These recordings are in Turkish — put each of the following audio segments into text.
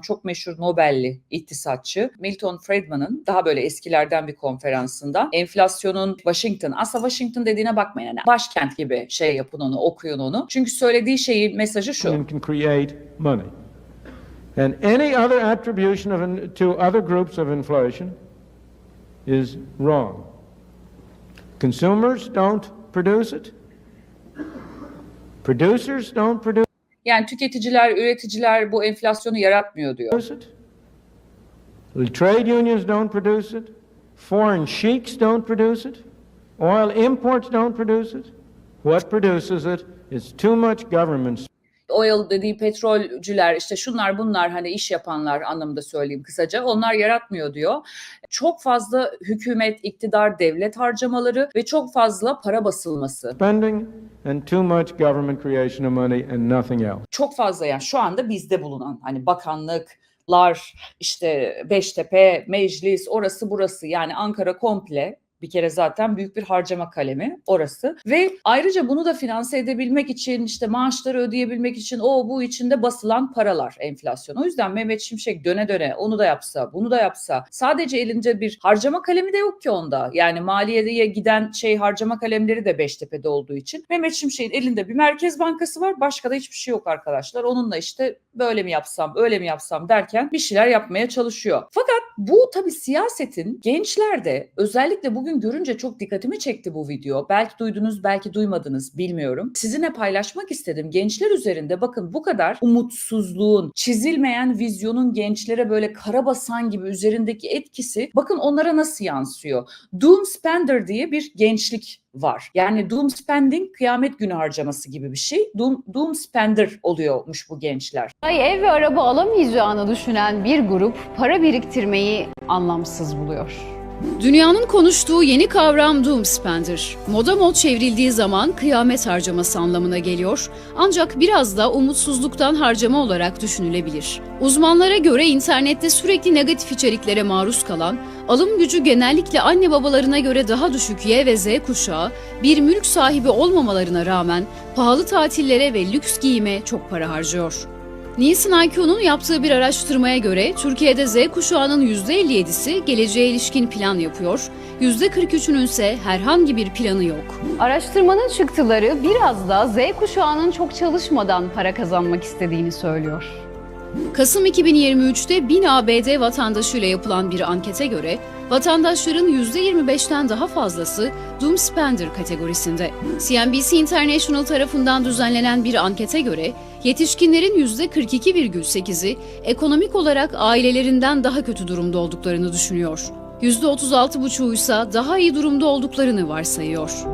çok meşhur Nobel'li iktisatçı Milton Friedman'ın daha böyle eskilerden bir konferansında enflasyonun Washington aslında Washington dediğine bakmayın yani başkent gibi şey yapın onu okuyun onu. Çünkü söylediği şeyin mesajı şu. can create money. And any other attribution of to other groups of inflation is wrong. Consumers don't produce it. Producers don't produce Yani tüketiciler, üreticiler bu enflasyonu yaratmıyor diyor. trade unions don't produce it. Foreign sheiks don't produce it. Oil imports don't produce it. What produces it is too much government Oil dediği petrolcüler işte şunlar bunlar hani iş yapanlar anlamında söyleyeyim kısaca onlar yaratmıyor diyor. Çok fazla hükümet, iktidar, devlet harcamaları ve çok fazla para basılması. spending and too much government creation of money and nothing else. Çok fazla yani şu anda bizde bulunan hani bakanlıklar işte Beştepe, meclis orası burası yani Ankara komple bir kere zaten büyük bir harcama kalemi orası ve ayrıca bunu da finanse edebilmek için işte maaşları ödeyebilmek için o bu içinde basılan paralar enflasyon. O yüzden Mehmet Şimşek döne döne onu da yapsa bunu da yapsa sadece elinde bir harcama kalemi de yok ki onda. Yani maliyeye giden şey harcama kalemleri de Beştepe'de olduğu için Mehmet Şimşek'in elinde bir merkez bankası var başka da hiçbir şey yok arkadaşlar. Onunla işte böyle mi yapsam öyle mi yapsam derken bir şeyler yapmaya çalışıyor. Fakat bu tabii siyasetin gençlerde özellikle bugün görünce çok dikkatimi çekti bu video. Belki duydunuz belki duymadınız bilmiyorum. Sizinle paylaşmak istedim. Gençler üzerinde bakın bu kadar umutsuzluğun, çizilmeyen vizyonun gençlere böyle karabasan gibi üzerindeki etkisi bakın onlara nasıl yansıyor. Doom Spender diye bir gençlik var. Yani doom spending kıyamet günü harcaması gibi bir şey. Doom, doom spender oluyormuş bu gençler. Ay ev ve araba alamayacağını düşünen bir grup para biriktirmeyi anlamsız buluyor. Dünyanın konuştuğu yeni kavram Doom Spender. Moda mod çevrildiği zaman kıyamet harcaması anlamına geliyor. Ancak biraz da umutsuzluktan harcama olarak düşünülebilir. Uzmanlara göre internette sürekli negatif içeriklere maruz kalan, alım gücü genellikle anne babalarına göre daha düşük Y ve Z kuşağı, bir mülk sahibi olmamalarına rağmen pahalı tatillere ve lüks giyime çok para harcıyor. Nielsen IQ'nun yaptığı bir araştırmaya göre Türkiye'de Z kuşağının %57'si geleceğe ilişkin plan yapıyor, %43'ünün ise herhangi bir planı yok. Araştırmanın çıktıları biraz da Z kuşağının çok çalışmadan para kazanmak istediğini söylüyor. Kasım 2023'te 1000 ABD vatandaşıyla yapılan bir ankete göre vatandaşların %25'ten daha fazlası Doom Spender kategorisinde. CNBC International tarafından düzenlenen bir ankete göre yetişkinlerin %42,8'i ekonomik olarak ailelerinden daha kötü durumda olduklarını düşünüyor. %36,5'u ise daha iyi durumda olduklarını varsayıyor.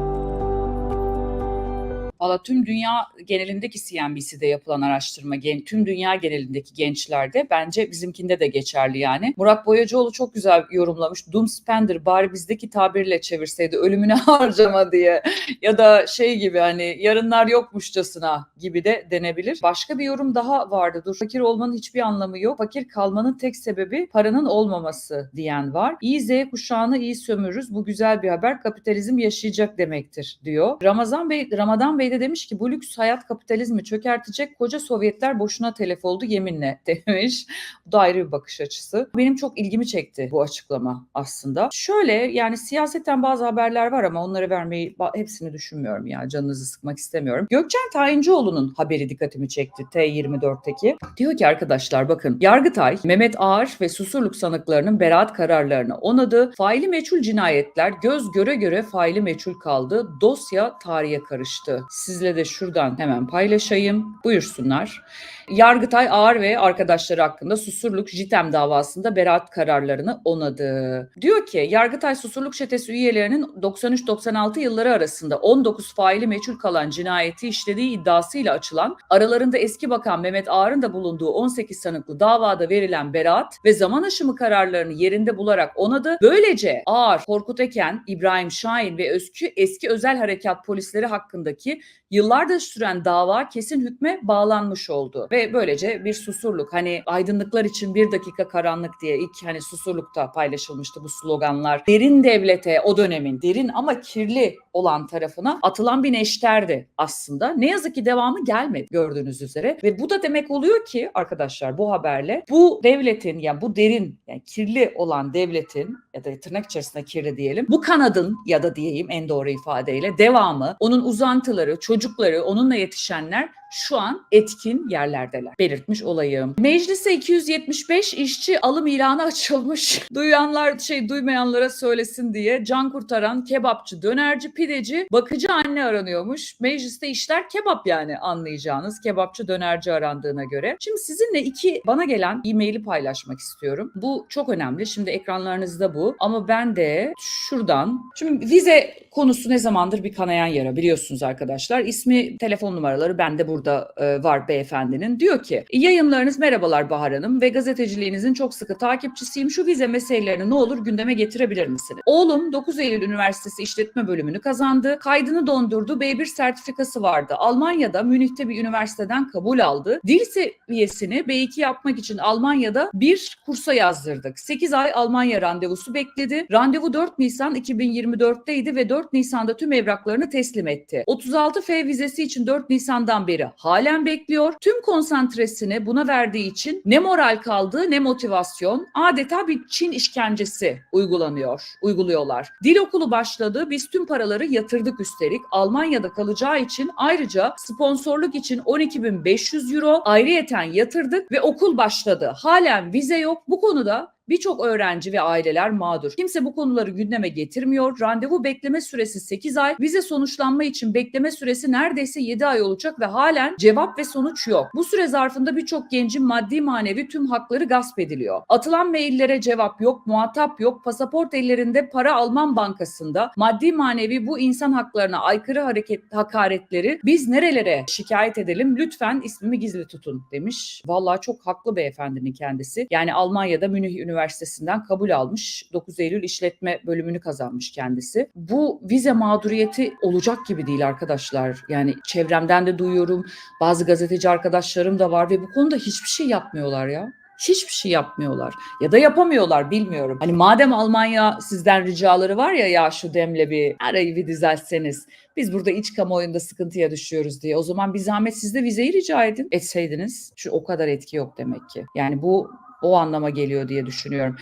Valla tüm dünya genelindeki CNBC'de yapılan araştırma, tüm dünya genelindeki gençlerde bence bizimkinde de geçerli yani. Murat Boyacıoğlu çok güzel yorumlamış. Doom Spender bari bizdeki tabirle çevirseydi ölümüne harcama diye ya da şey gibi hani yarınlar yokmuşçasına gibi de denebilir. Başka bir yorum daha vardı. Dur fakir olmanın hiçbir anlamı yok. Fakir kalmanın tek sebebi paranın olmaması diyen var. İyi Z kuşağını iyi sömürürüz. Bu güzel bir haber. Kapitalizm yaşayacak demektir diyor. Ramazan Bey Ramadan Bey de demiş ki bu lüks hayat kapitalizmi çökertecek. Koca Sovyetler boşuna telef oldu yeminle demiş. Bu da ayrı bir bakış açısı. Benim çok ilgimi çekti bu açıklama aslında. Şöyle yani siyasetten bazı haberler var ama onları vermeyi hepsini düşünmüyorum ya canınızı sıkmak istemiyorum. Gökçen Tayincioğlu'nun haberi dikkatimi çekti T24'teki. Diyor ki arkadaşlar bakın Yargıtay Mehmet Ağar ve Susurluk sanıklarının beraat kararlarını onadı. Faili meçhul cinayetler göz göre göre faili meçhul kaldı. Dosya tarihe karıştı. Sizle de şuradan hemen paylaşayım. Buyursunlar. Yargıtay Ağar ve arkadaşları hakkında Susurluk JITEM davasında beraat kararlarını onadı. Diyor ki Yargıtay Susurluk çetesi üyelerinin 93-96 yılları arasında 19 faili meçhul kalan cinayeti işlediği iddiasıyla açılan aralarında eski bakan Mehmet Ağar'ın da bulunduğu 18 sanıklı davada verilen beraat ve zaman aşımı kararlarını yerinde bularak onadı. Böylece Ağar, Korkut Eken, İbrahim Şahin ve Özkü eski özel harekat polisleri hakkındaki yıllardır süren dava kesin hükme bağlanmış oldu ve böylece bir susurluk hani aydınlıklar için bir dakika karanlık diye ilk hani susurlukta paylaşılmıştı bu sloganlar. Derin devlete o dönemin derin ama kirli olan tarafına atılan bir neşterdi aslında. Ne yazık ki devamı gelmedi gördüğünüz üzere ve bu da demek oluyor ki arkadaşlar bu haberle bu devletin yani bu derin yani kirli olan devletin ya da tırnak içerisinde kirli diyelim bu kanadın ya da diyeyim en doğru ifadeyle devamı onun uzantıları çocukları onunla yetişenler şu an etkin yerlerdeler. Belirtmiş olayım. Meclise 275 işçi alım ilanı açılmış. Duyanlar şey duymayanlara söylesin diye can kurtaran kebapçı, dönerci, pideci, bakıcı anne aranıyormuş. Mecliste işler kebap yani anlayacağınız. Kebapçı, dönerci arandığına göre. Şimdi sizinle iki bana gelen e-maili paylaşmak istiyorum. Bu çok önemli. Şimdi ekranlarınızda bu. Ama ben de şuradan. Şimdi vize konusu ne zamandır bir kanayan yara biliyorsunuz arkadaşlar. İsmi, telefon numaraları bende burada e, var beyefendinin. Diyor ki yayınlarınız merhabalar Bahar Hanım ve gazeteciliğinizin çok sıkı takipçisiyim. Şu vize meselelerini ne olur gündeme getirebilir misiniz? Oğlum 9 Eylül Üniversitesi İşletme bölümünü kazandı. Kaydını dondurdu. B1 sertifikası vardı. Almanya'da Münih'te bir üniversiteden kabul aldı. Dil seviyesini B2 yapmak için Almanya'da bir kursa yazdırdık. 8 ay Almanya randevusu bekledi. Randevu 4 Nisan 2024'teydi ve 4 Nisan'da tüm evraklarını teslim etti. 36F vizesi için 4 Nisan'dan beri halen bekliyor. Tüm konsantresini buna verdiği için ne moral kaldı ne motivasyon. Adeta bir Çin işkencesi uygulanıyor, uyguluyorlar. Dil okulu başladı. Biz tüm paraları yatırdık üstelik. Almanya'da kalacağı için ayrıca sponsorluk için 12.500 euro ayrıyeten yatırdık ve okul başladı. Halen vize yok. Bu konuda Birçok öğrenci ve aileler mağdur. Kimse bu konuları gündeme getirmiyor. Randevu bekleme süresi 8 ay. Vize sonuçlanma için bekleme süresi neredeyse 7 ay olacak ve halen cevap ve sonuç yok. Bu süre zarfında birçok gencin maddi manevi tüm hakları gasp ediliyor. Atılan maillere cevap yok, muhatap yok. Pasaport ellerinde para Alman bankasında. Maddi manevi bu insan haklarına aykırı hareket hakaretleri biz nerelere şikayet edelim? Lütfen ismimi gizli tutun demiş. Vallahi çok haklı beyefendinin kendisi. Yani Almanya'da Münih Üniversitesi'nden kabul almış. 9 Eylül işletme bölümünü kazanmış kendisi. Bu vize mağduriyeti olacak gibi değil arkadaşlar. Yani çevremden de duyuyorum. Bazı gazeteci arkadaşlarım da var ve bu konuda hiçbir şey yapmıyorlar ya. Hiçbir şey yapmıyorlar ya da yapamıyorlar bilmiyorum. Hani madem Almanya sizden ricaları var ya ya şu demle bir arayı bir düzeltseniz. Biz burada iç kamuoyunda sıkıntıya düşüyoruz diye. O zaman bir zahmet siz de vizeyi rica edin. Etseydiniz. Şu o kadar etki yok demek ki. Yani bu o anlama geliyor diye düşünüyorum.